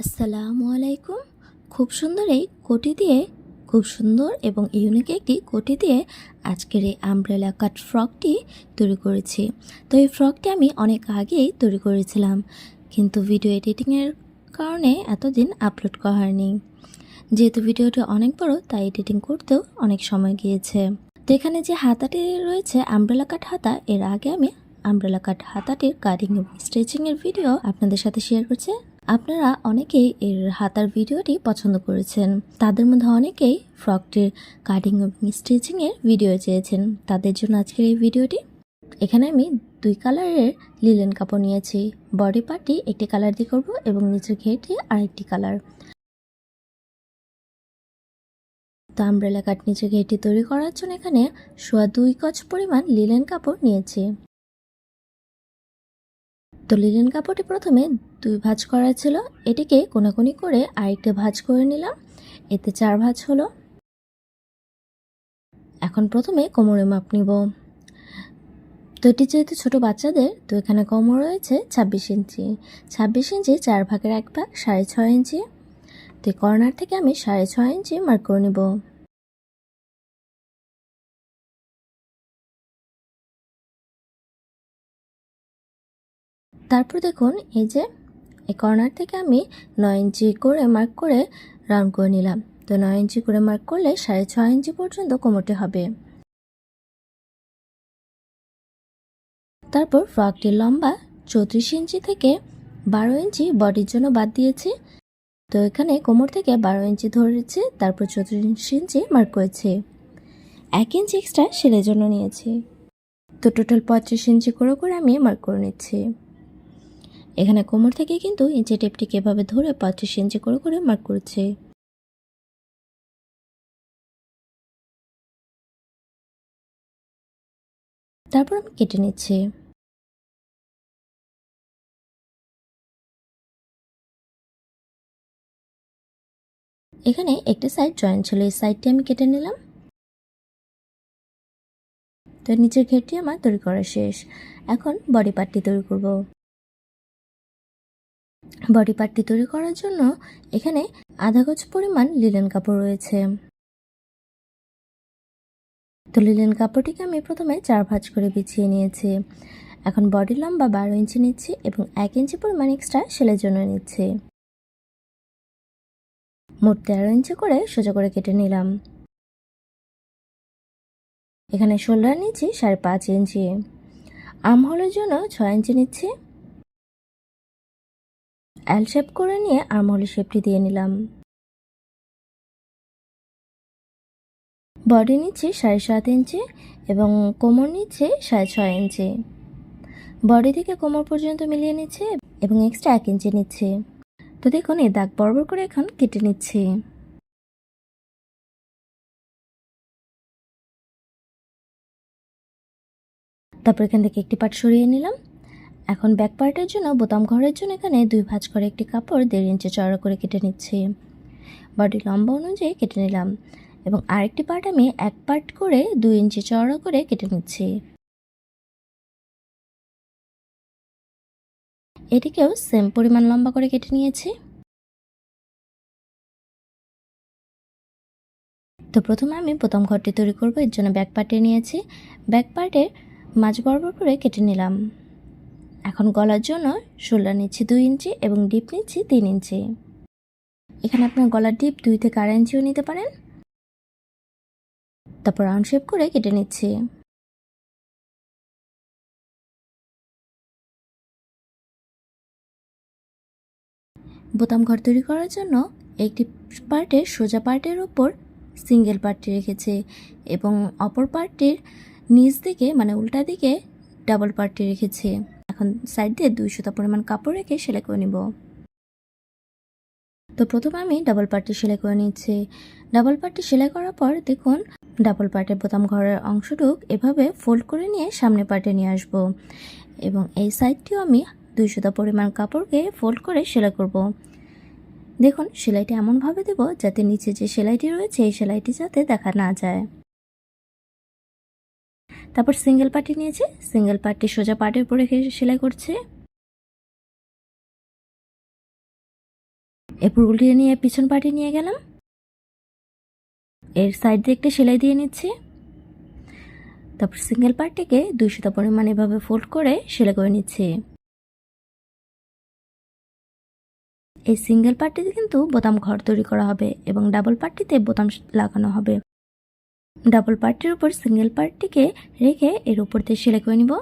আসসালামু আলাইকুম। খুব সুন্দর এই কোটি দিয়ে, খুব সুন্দর এবং ইউনিক একটি কোটি দিয়ে আজকের এই আমব্রেলা কাট ফ্রকটি তৈরি করেছি। তো এই ফ্রকটি আমি অনেক আগেই তৈরি করেছিলাম, কিন্তু ভিডিও এডিটিংয়ের কারণে এতদিন আপলোড করা হয়নি। যেহেতু ভিডিওটি অনেক বড়, তাই এডিটিং করতেও অনেক সময় গিয়েছে। তো এখানে যে হাতাটি রয়েছে আমব্রেলা কাট হাতা, এর আগে আমি আমব্রেলা কাট হাতাটির কাটিং এবং স্ট্রেচিংয়ের ভিডিও আপনাদের সাথে শেয়ার করছি। আপনারা অনেকেই এর হাতার ভিডিওটি পছন্দ করেছেন। তাদের মধ্যে অনেকেই ফ্রকটির কাটিং এবং স্টিচিংয়ের ভিডিও চেয়েছেন। তাদের জন্য আজকের এই ভিডিওটি। এখানে আমি দুই কালারের লিলেন কাপড় নিয়েছি। বডি পার্টটি একটি কালার দিয়ে করব এবং নিচের ঘেরটি আরেকটি কালার। তো আমব্রেলা কাট নিচের ঘেরটি তৈরি করার জন্য এখানে সোয়া দুই গজ পরিমাণ লিলেন কাপড় নিয়েছি। তো লিলেন কাপড়টি প্রথমে দুই ভাঁজ করা ছিল এটিকে কোনাকুনি করে আরেকটা ভাঁজ করে নিলাম। এতে চার ভাঁজ হলো। এখন প্রথমে কোমরে মাপ নিব। তো এটি যেহেতু ছোটো বাচ্চাদের, তো এখানে কোমর রয়েছে ছাব্বিশ ইঞ্চি। ছাব্বিশ ইঞ্চি চার ভাগের এক ভাগ সাড়ে ছয় ইঞ্চি। তো কর্নার থেকে আমি সাড়ে ছয় ইঞ্চি মার্ক করে নেব। তারপর দেখুন, এই যে, এই কর্নার থেকে আমি নয় ইঞ্চি করে মার্ক করে রাউন্ড করে নিলাম। তো নয় ইঞ্চি করে মার্ক করলে সাড়ে ছয় ইঞ্চি পর্যন্ত কোমরটি হবে। তারপর ফ্রকটির লম্বা চৌত্রিশ ইঞ্চি থেকে বারো ইঞ্চি বডির জন্য বাদ দিয়েছি। তো এখানে কোমর থেকে বারো ইঞ্চি ধরেছি, তারপর চৌত্রিশ ইঞ্চি মার্ক করেছি। এক ইঞ্চি এক্সট্রা সেলের জন্য নিয়েছি। তো টোটাল পঁয়ত্রিশ ইঞ্চি করে করে আমি মার্ক করে নিচ্ছি। এখানে কোমর থেকে কিন্তু ইঞ্চি টেপটিকে এভাবে ধরে পঁয়ত্রিশ ইঞ্চি করে করে মার্ক করেছে। তারপর আমি কেটে নিচ্ছি। এখানে একটা সাইড জয়েন্ট ছিল, এই সাইডটি আমি কেটে নিলাম। তো নিচের ঘেরটি আমার তৈরি করা শেষ। এখন বডি পার্টটি তৈরি করব। বডি পার্টটি তৈরি করার জন্য এখানে আধা গজ পরিমাণ লিলেন কাপড় রয়েছে। তো লিলেন কাপড়টিকে আমি প্রথমে চার ভাঁজ করে বিছিয়ে নিয়েছি। এখন বডি লম্বা বারো ইঞ্চি নিচ্ছি এবং এক ইঞ্চি পরিমাণ এক্সট্রা সেলের জন্য নিচ্ছি। মোট তেরো ইঞ্চি করে সোজা করে কেটে নিলাম। এখানে শোল্ডার নিচ্ছি সাড়ে পাঁচ ইঞ্চি। আর্ম হোলের জন্য ছয় ইঞ্চি নিচ্ছি। অ্যাল শেপ করে নিয়ে আর্মহোলের শেপটি দিয়ে নিলাম। বডি নিচ্ছে সাড়ে সাত ইঞ্চি এবং কোমর নিচ্ছে সাড়ে ছয় ইঞ্চি। বডি থেকে কোমর পর্যন্ত মিলিয়ে নিচ্ছে এবং এক্সট্রা এক ইঞ্চি নিচ্ছে। তো দেখুন, এই দাগ বরাবর করে এখন কেটে নিচ্ছে। তারপর এখান থেকে একটি পার্ট সরিয়ে নিলাম। এখন ব্যাক পার্টের জন্য বোতাম ঘরের জন্য এখানে দুই ভাঁজ করে একটি কাপড় দেড় ইঞ্চি চড়া করে কেটে নিচ্ছি। বডি লম্বা অনুযায়ী কেটে নিলাম এবং আরেকটি পার্ট আমি এক পার্ট করে দুই ইঞ্চি চড়া করে কেটে নিচ্ছি। এটিকেও সেম পরিমাণ লম্বা করে কেটে নিয়েছি। তো প্রথমে আমি প্রথম ঘরটি তৈরি করব, এর জন্য ব্যাক পার্টে নিয়েছি। ব্যাক পার্টের মাঝ বরাবর করে কেটে নিলাম। এখন গলার জন্য শোল্ডার নিচ্ছি দুই ইঞ্চি এবং ডিপ নিচ্ছি তিন ইঞ্চি। এখানে আপনার গলার ডিপ দুই থেকে আড়াই ইঞ্চিও নিতে পারেন। তারপর রাউন্ড শেপ করে কেটে নিচ্ছি। বোতাম ঘর তৈরি করার জন্য একটি পার্টের সোজা পার্টের ওপর সিঙ্গেল পার্টটি রেখেছে এবং অপর পার্টটির নিচ দিকে মানে উল্টা দিকে ডাবল পার্টটি রেখেছে। এখন সাইড দিয়ে দুই সুতা পরিমাণ কাপড় রেখে সেলাই করে নিব। তো প্রথমে আমি ডাবল পার্টটি সেলাই করে নিচ্ছি। ডাবল পার্টটি সেলাই করার পর দেখুন ডাবল পার্টের বোতাম ঘরের অংশটুক এভাবে ফোল্ড করে নিয়ে সামনে পার্টে নিয়ে আসব। এবং এই সাইডটিও আমি দুই সুতা পরিমাণ কাপড়কে ফোল্ড করে সেলাই করব। দেখুন, সেলাইটি এমনভাবে দেব যাতে নিচে যে সেলাইটি রয়েছে, এই সেলাইটি যাতে দেখা না যায়। তারপর সিঙ্গেল পার্টি নিয়েছি সিঙ্গেল পার্টি সোজা পার্টের উপরে সেলাই করছে। এরপর উল্টিয়ে নিয়ে পিছন পার্টি নিয়ে গেলাম। এর সাইড দিয়ে একটা সেলাই দিয়ে নিচ্ছি। তারপর সিঙ্গেল পার্টটিকে দুইশোটা পরিমাণ এভাবে ফোল্ড করে সেলাই করে নিচ্ছি। এই সিঙ্গেল পার্টিতে কিন্তু বোতাম ঘর তৈরি করা হবে এবং ডাবল পার্টিতে বোতাম লাগানো হবে। ডাবল পার্টির উপর সিঙ্গেল পার্টটিকে রেখে এর উপর দিয়ে সেলাই করে নিব।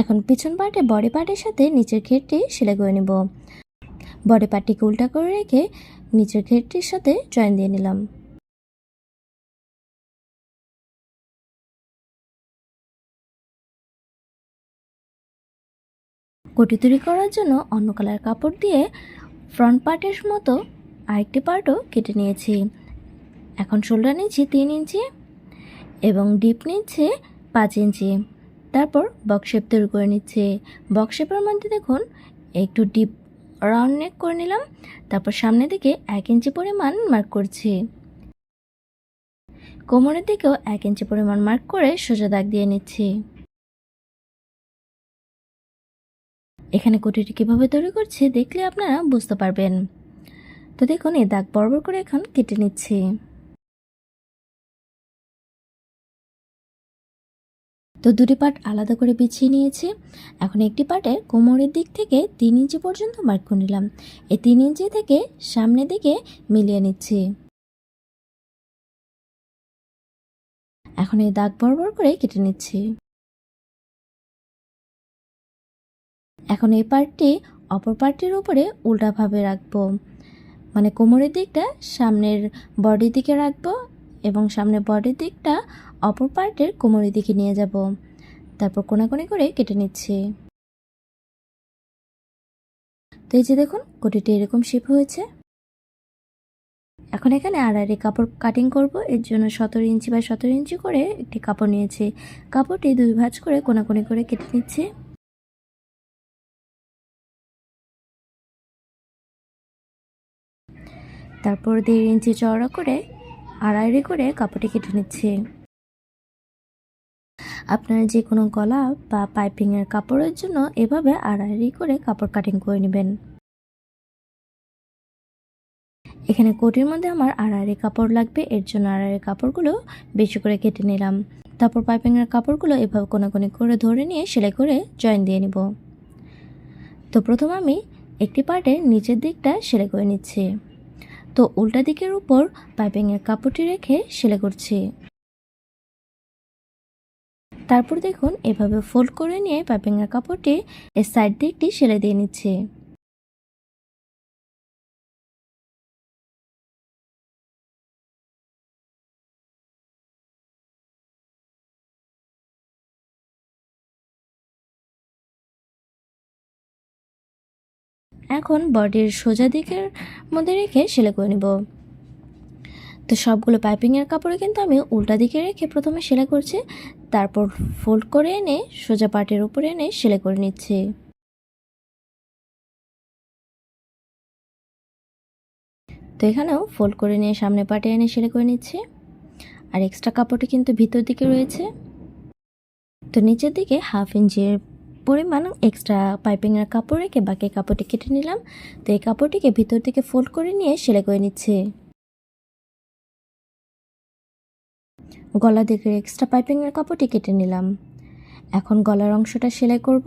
এখন পিছন পার্টে বডি পার্টের সাথে নিচের ঘেরটি সেলাই করে নিব। বডি পার্টটিকে উল্টা করে রেখে নিচের ঘেরটির সাথে জয়েন দিয়ে নিলাম। কোটি তৈরি করার জন্য অন্য কালার কাপড় দিয়ে ফ্রন্ট পার্টের মতো আরেকটি পার্টও কেটে নিয়েছি। এখন শোল্ডার নিচ্ছি তিন ইঞ্চি এবং ডিপ নিচ্ছে পাঁচ ইঞ্চি। তারপর বক্স শেপ তৈরি করে নিচ্ছে। বক্স শেপের মধ্যে দেখুন, একটু ডিপ রাউন্ড নেক করে নিলাম, তারপর সামনে দিকে এক ইঞ্চি পরিমাণ মার্ক করছি। কোমরের দিকেও এক ইঞ্চি পরিমাণ মার্ক করে সোজা দাগ দিয়ে নিচ্ছি। এখানে কুটিটি কীভাবে তৈরি করছে দেখলে আপনারা বুঝতে পারবেন। তো দেখুন, এই দাগ বরাবর করে এখন কেটে নিচ্ছি। তো দুটি পার্ট আলাদা করে বিছিয়ে নিয়েছি। এখন একটি পার্টে কোমরের দিক থেকে তিন ইঞ্চি পর্যন্ত মার্ক করে নিলাম। এই তিন ইঞ্চি থেকে সামনের দিকে মিলিয়ে নিচ্ছি। এখন এই দাগ বরাবর করে কেটে নিচ্ছি। এখন এই পার্টটি অপর পার্টটির উপরে উল্টাভাবে রাখব। মানে কোমরের দিকটা সামনের বডির দিকে রাখব এবং সামনের বডির দিকটা অপর পার্টের কোমরের দিকে নিয়ে যাব। তারপর কোনাকুনি করে কেটে নিচ্ছি। তো এই যে দেখুন, কোটিটি এরকম শেপ হয়েছে। এখন এখানে আড়াআড়ি কাপড় কাটিং করব। এর জন্য সতেরো ইঞ্চি বা সতেরো ইঞ্চি করে একটি কাপড় নিয়েছি। কাপড়টি দুই ভাঁজ করে কোনাকুনি করে কেটে নিচ্ছি। তারপর দেড় ইঞ্চি চওড়া করে আড়াআড়ি করে কাপড়টি কেটে নিচ্ছি। আপনারা যে কোনো গলা বা পাইপিংয়ের কাপড়ের জন্য এভাবে আড়াআড়ি করে কাপড় কাটিং করে নেবেন। এখানে কোটির মধ্যে আমার আড়াআড়ি কাপড় লাগবে, এর জন্য আড়াআড়ি কাপড়গুলো বেশি করে কেটে নিলাম। তারপর পাইপিংয়ের কাপড়গুলো এভাবে কোনাকুনি করে ধরে নিয়ে সেলাই করে জয়েন দিয়ে নিব। তো প্রথম আমি একটি পার্টের নিচের দিকটা সেলাই করে নিচ্ছি। তো উল্টা দিকের উপর পাইপিংয়ের কাপড়টি রেখে সেলাই করছি। তারপর দেখুন, এভাবে ফোল্ড করে নিয়ে পাইপিংয়ের কাপড়টি এর সাইড দিকটি সেলাই দিয়ে নিচ্ছে। এখন বডির সোজা দিকের মধ্যে রেখে সেলাই করে নেব। তো সবগুলো পাইপিংয়ের কাপড়ে কিন্তু আমি উল্টা দিকে রেখে প্রথমে সেলাই করছি, তারপর ফোল্ড করে এনে সোজা পাটের উপরে এনে সেলাই করে নিচ্ছি। তো এখানেও ফোল্ড করে নিয়ে সামনে পাটে এনে সেলাই করে নিচ্ছি। আর এক্সট্রা কাপড়টি কিন্তু ভিতর দিকে রয়েছে। তো নিচের দিকে হাফ ইঞ্চের পরিমাণ এক্সট্রা পাইপিংয়ের কাপড় রেখে বাকি কাপড়টি কেটে নিলাম। তো এই কাপড়টিকে ভিতর দিকে ফোল্ড করে নিয়ে সেলাই করে নিচ্ছে। গলা দিকের এক্সট্রা পাইপিংয়ের কাপড়টি কেটে নিলাম। এখন গলার অংশটা সেলাই করব।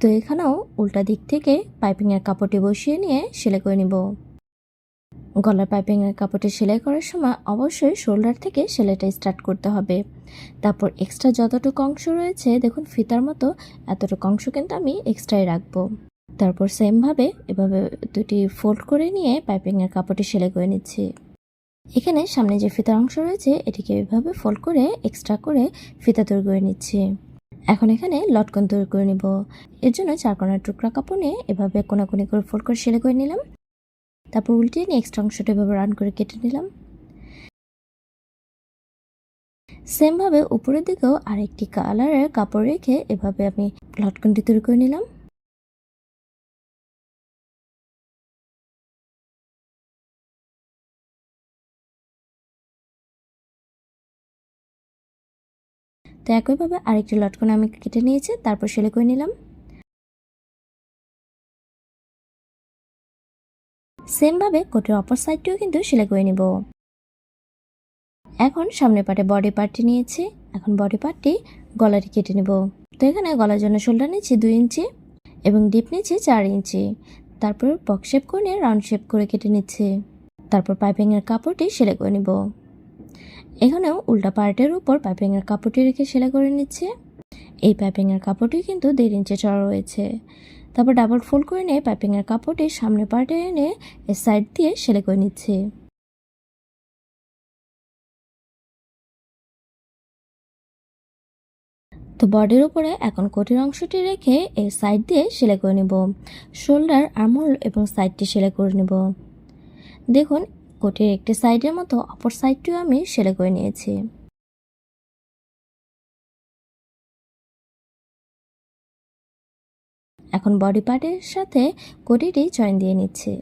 তো এখানেও উল্টা দিক থেকে পাইপিংয়ের কাপড়টি বসিয়ে নিয়ে সেলাই করে নিব। গলার পাইপিংয়ের কাপড়টি সেলাই করার সময় অবশ্যই শোল্ডার থেকে সেলাইটা স্টার্ট করতে হবে। তারপর এক্সট্রা যতটুকু অংশ রয়েছে, দেখুন ফিতার মতো এতটুকু অংশ কিন্তু আমি এক্সট্রাই রাখব। তারপর সেমভাবে এভাবে দুটি ফোল্ড করে নিয়ে পাইপিংয়ের কাপড়টি সেলাই করে নিচ্ছি। এখানে সামনে যে ফিতার অংশ রয়েছে, এটিকে এভাবে ফোল্ড করে এক্সট্রা করে ফিতা তৈরি করে নিচ্ছি। এখন এখানে লটকন তৈরি করে নিব। এর জন্য চার কোনার টুকরা কাপড় নিয়ে এভাবে কোনাকুনি করে ফোল্ড করে সেলাই করে নিলাম। তারপর উল্টে নিয়ে এক্সট্রা অংশটা এভাবে রান করে কেটে নিলাম। সেমভাবে উপরের দিকেও আরেকটি কালারের কাপড় রেখে এভাবে আমি লটকনটি তৈরি করে নিলাম। তো একইভাবে আরেকটি লটকন আমি কেটে নিয়েছি, তারপর সেলাই করে নিলাম। সেমভাবে কোটের অপর সাইডটিও কিন্তু সেলাই করে নিব। এখন সামনের পাটে বডি পার্টটি নিয়েছি। এখন বডি পার্টটি গলাটি কেটে নেব। তো এখানে গলার জন্য শোল্ডার নিচ্ছি দুই ইঞ্চি এবং ডিপ নিচ্ছি চার ইঞ্চি। তারপর বক্স শেপ করে রাউন্ড শেপ করে কেটে নিচ্ছি। তারপর পাইপিংয়ের কাপড়টি সেলাই করে নিব। এখানেও উল্টা পার্টের উপর পাইপিংয়ের কাপড়টি রেখে সেলাই করে নিচ্ছে। এই পাইপিংয়ের কাপড়টি কিন্তু দেড় ইঞ্চি চড়া রয়েছে। তারপর ডাবল ফোল্ড করে নিয়ে পাইপিংয়ের কাপড়টি সামনে পার্টে এনে সাইড দিয়ে সেলাই করে নিচ্ছে। তো বডির উপরে এখন কোটির অংশটি রেখে এর সাইড দিয়ে সেলাই করে নেব। শোল্ডার আর্মহোল এবং সাইডটি সেলাই করে নেব। দেখুন, কোটির একটি সাইডের মতো অপর সাইডটিও আমি সেলাই করে নিয়েছি। এখন বডি পার্টের সাথে কোটিটি জয়েন দিয়ে নিচ্ছে।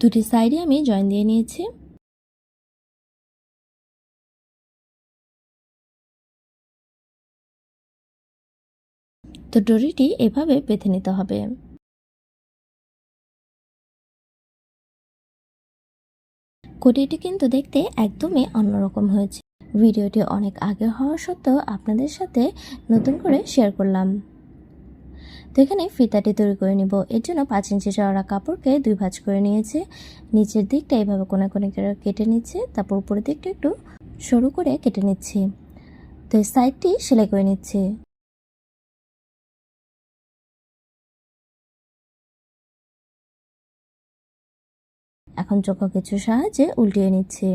দুটি সাইডে আমি জয়েন দিয়ে নিয়েছি। তো ডরিটি এভাবে বেঁধে নিতে হবে। কোটিটি কিন্তু দেখতে একদমই অন্যরকম হয়েছে। ভিডিওটি অনেক আগে হওয়া সত্ত্বেও আপনাদের সাথে নতুন করে শেয়ার করলাম। তো এখানে ফিতাটি তৈরি করে নিব। এর জন্য পাঁচ ইঞ্চি চওড়া কাপড়কে দুই ভাঁজ করে নিয়েছে। নিচের দিকটা এইভাবে কোনা কোনে কেটে নিচ্ছে। তারপর উপরের দিকটা একটু সরু করে কেটে নিচ্ছি। তো সাইডটি সেলাই করে নিচ্ছি। এখন চোখা কিছু সাহায্যে উল্টিয়ে নিচ্ছি।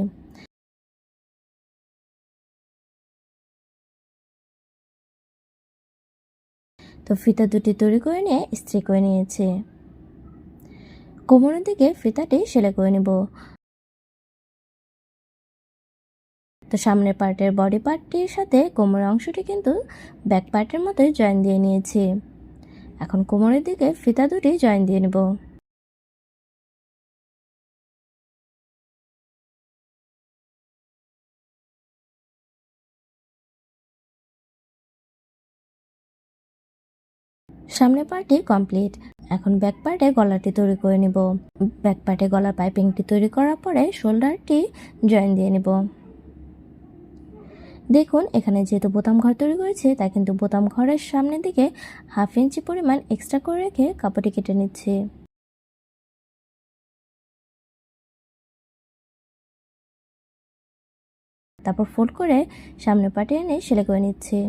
তো ফিতা দুটি তৈরি করে নিয়ে ইস্ত্রি করে নিয়েছি। কোমরের দিকে ফিতাটি সেলাই করে নিব। তো সামনের পার্টের বডি পার্টটির সাথে কোমরের অংশটি কিন্তু ব্যাক পার্টের মতোই জয়েন দিয়ে নিয়েছি। এখন কোমরের দিকে ফিতা দুটি জয়েন দিয়ে নেব। সামনের পার্টি কমপ্লিট। এখন ব্যাক পার্টে গলাটি তৈরি করে নিব। ব্যাক পার্টে গলার পাইপিংটি তৈরি করার পরে শোল্ডারটি জয়েন দিয়ে নেব। দেখুন, এখানে যেহেতু বোতাম ঘর তৈরি করেছে, তাই কিন্তু বোতাম ঘরের সামনের দিকে হাফ ইঞ্চি পরিমাণ এক্সট্রা করে রেখে কাপড়টি কেটে নিচ্ছি। তারপর ফোল্ড করে সামনে পাটে এনে সেলাই করে নিচ্ছি।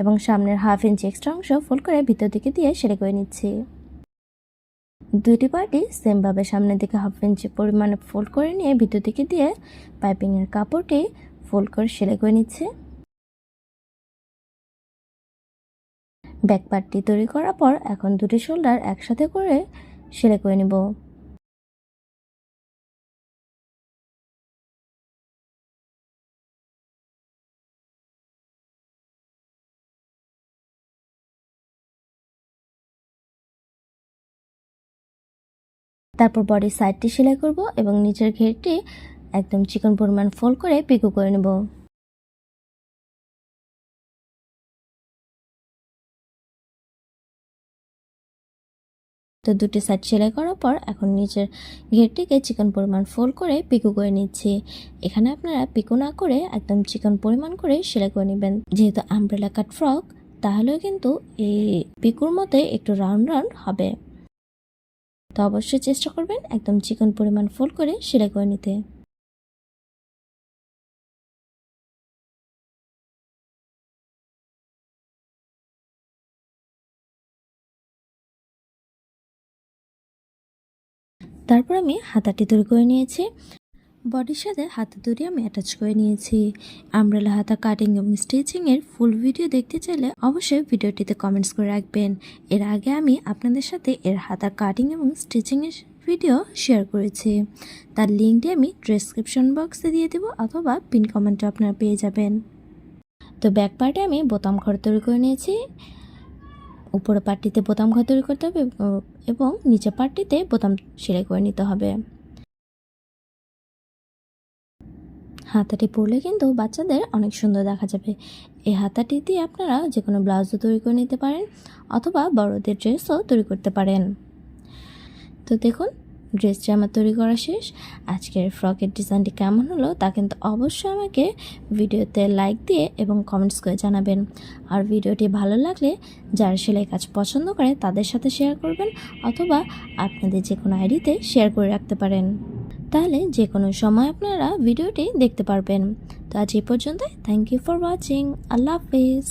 এবং সামনের হাফ ইঞ্চি এক্সট্রা অংশ ফোল্ড করে ভিতর দিকে দিয়ে সেলাই করে নিচ্ছি। দুইটি পার্টি সেমভাবে সামনের দিকে হাফ ইঞ্চি পরিমাণে ফোল্ড করে নিয়ে ভিতর দিকে দিয়ে পাইপিংয়ের কাপড়টি ফোল্ড করে সেলাই করে নিচ্ছে। ব্যাক পার্টটি তৈরি করার পর এখন দুটি শোল্ডার একসাথে করে সেলাই করে নিব। তারপর বডির সাইডটি সেলাই করব এবং নিচের ঘেরটি একদম চিকন পরিমাণ ফোল্ড করে পিকো করে নেব। তো দুটি সাইড সেলাই করার পর এখন নিচের ঘেরটিকে চিকন পরিমাণ ফোল্ড করে পিকো করে নিচ্ছি। এখানে আপনারা পিকো না করে একদম চিকন পরিমাণ করে সেলাই করে নেবেন। যেহেতু আমব্রেলা কাট ফ্রক তাহলেও কিন্তু এই পিকুর মতে একটু রাউন্ড রাউন্ড হবে। তো অবশ্যই চেষ্টা করবেন একদম চিকন পরিমাণ ফোল্ড করে সেলাই করে নিতে। তারপর আমি হাতাটি তৈরি করে নিয়েছি। বডির সাথে হাতা তৈরি আমি অ্যাটাচ করে নিয়েছি। আমব্রেলা হাতা কাটিং এবং স্টিচিংয়ের ফুল ভিডিও দেখতে চাইলে অবশ্যই ভিডিওটিতে কমেন্টস করে রাখবেন। এর আগে আমি আপনাদের সাথে এর হাতা কাটিং এবং স্টিচিংয়ের ভিডিও শেয়ার করেছি। তার লিঙ্কটি আমি ডেসক্রিপশন বক্সে দিয়ে দেবো অথবা পিন কমেন্টে আপনারা পেয়ে যাবেন। তো ব্যাক পার্টে আমি বোতাম ঘর তৈরি করে নিয়েছি। উপরে পার্টিতে বোতাম ঘর তৈরি করতে হবে এবং নিচে পার্টিতে বোতাম সেলাই করে নিতে হবে। হাতাটি পরলে কিন্তু বাচ্চাদের অনেক সুন্দর দেখা যাবে। এই হাতাটি দিয়ে আপনারা যে কোনো ব্লাউজও তৈরি করে নিতে পারেন অথবা বড়দের ড্রেসও তৈরি করতে পারেন। তো দেখুন, ড্রেসটি আমার তৈরি করা শেষ। আজকের ফ্রকের ডিজাইনটি কেমন হলো তা কিন্তু অবশ্যই আমাকে ভিডিওতে লাইক দিয়ে এবং কমেন্টস করে জানাবেন। আর ভিডিওটি ভালো লাগলে যারা সেলাই কাজ পছন্দ করে তাদের সাথে শেয়ার করবেন অথবা আপনাদের যে কোনো আইডিতে শেয়ার করে রাখতে পারেন। তাহলে যে কোনো সময় আপনারা ভিডিওটি দেখতে পারবেন। তো আজ এই পর্যন্ত থ্যাংক ইউ ফর ওয়াচিং আল্লাহ হাফিজ।